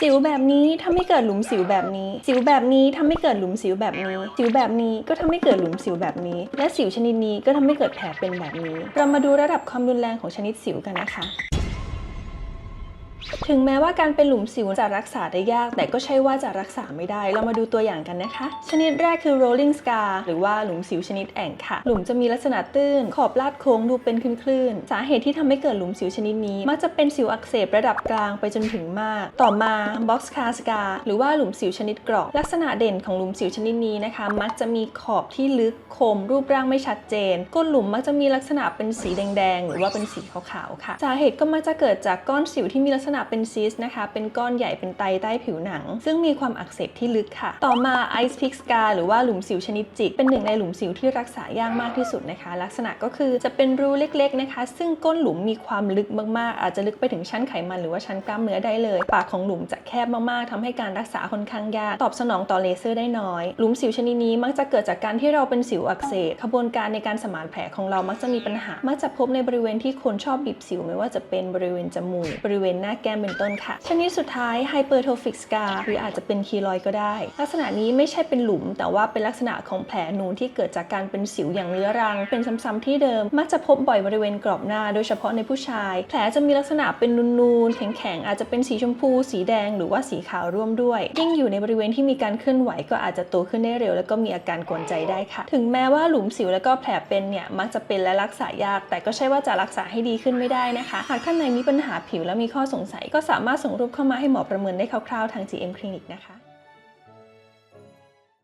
สิวแบบนี้ทำให้เกิดหลุมสิวแบบนี้ สิวแบบนี้ทำให้เกิดหลุมสิวแบบนี้ สิวแบบนี้ก็ทำให้เกิดหลุมสิวแบบนี้ และสิวชนิดนี้ก็ทำให้เกิดแผลเป็นแบบนี้ เรามาดูระดับความรุนแรงของชนิดสิวกันนะคะ ถึงแม้ว่าการเป็นหลุมสิวจะรักษาได้ยาก แต่ก็ใช่ว่าจะรักษาไม่ได้ เรามาดูตัวอย่างกันนะคะ ชนิดแรกคือ rolling scar หรือว่าหลุมสิวชนิดแอ่งค่ะ หลุมจะมีลักษณะตื้น ขอบลาดโค้งดูเป็นคลื่นๆ สาเหตุที่ทำให้เกิดหลุมสิวชนิดนี้ มักจะเป็นสิวอักเสบระดับกลางไปจนถึงมาก ต่อมา box scar scar หรือว่าหลุมสิวชนิดกรอบลักษณะเด่นของหลุมสิวชนิดนี้นะคะ มักจะมีขอบที่ลึกคม รูปร่างไม่ชัดเจน ก้นหลุมมักจะมีลักษณะเป็นสีแดงๆ หรือว่าเป็นสีขาวๆ ค่ะ สาเหตุก็มักจะเกิดจากก้อนสิวที่มีลักษณะเป็นซีสนะคะ เป็นก้อนใหญ่เป็นไตใต้ผิวหนัง ซึ่งมีความอักเสบที่ลึกค่ะ ต่อมา ice pick scar หรือว่าหลุมสิวชนิดจิก เป็นหนึ่งในหลุมสิวที่รักษายากมากที่สุดนะคะ ลักษณะก็คือจะเป็นรูเล็กๆนะคะ ซึ่งก้นหลุมมีความลึกมากๆ อาจจะลึกไปถึงชั้นไขมันหรือว่าชั้นกล้ามเนื้อได้เลย ปากของหลุมจะแคบมากๆทำให้การรักษาค่อนข้างยาก ตอบสนองต่อเลเซอร์ได้น้อย หลุมสิวชนิดนี้มักจะเกิดจากการที่เราเป็นสิวอักเสบขบวนการในการสมานแผลของเรามักจะมีปัญหา มักจะพบในบริเวณที่คนชอบบีบสิวไม่ว่าจะเป็นบริเวณจมูกบริเวณหน้าก้มเป็นต้นค่ะ ชนิดสุดท้าย hypertrophic scar หรืออาจจะเป็นคีลอยก็ได้ ลักษณะนี้ไม่ใช่เป็นหลุม แต่ว่าเป็นลักษณะของแผลนูนที่เกิดจากการเป็นสิวอย่างเรื้อรัง เป็นซ้ำๆที่เดิม มักจะพบบ่อยบริเวณกรอบหน้า โดยเฉพาะในผู้ชาย แผลจะมีลักษณะเป็นนูนๆแข็งๆอาจจะเป็นสีชมพู สีแดง หรือว่าสีขาวร่วมด้วย ยิ่งอยู่ในบริเวณที่มีการเคลื่อนไหวก็อาจจะโตขึ้นได้เร็ว แล้วก็มีอาการกวนใจได้ค่ะ ถึงแม้ว่าหลุมสิวแล้วก็แผลเป็นเนี่ยมักจะเป็นและรักษายาก แต่ก็ใช่ว่าจะรักษาให้ดีขึ้นไม่ได้นะคะ หากท่านไหนมีปัญหาผิวและมีข้อสงสัยก็สามารถส่งรูปเข้ามาให้หมอประเมินได้คร่าวๆทาง GM Clinic นะคะ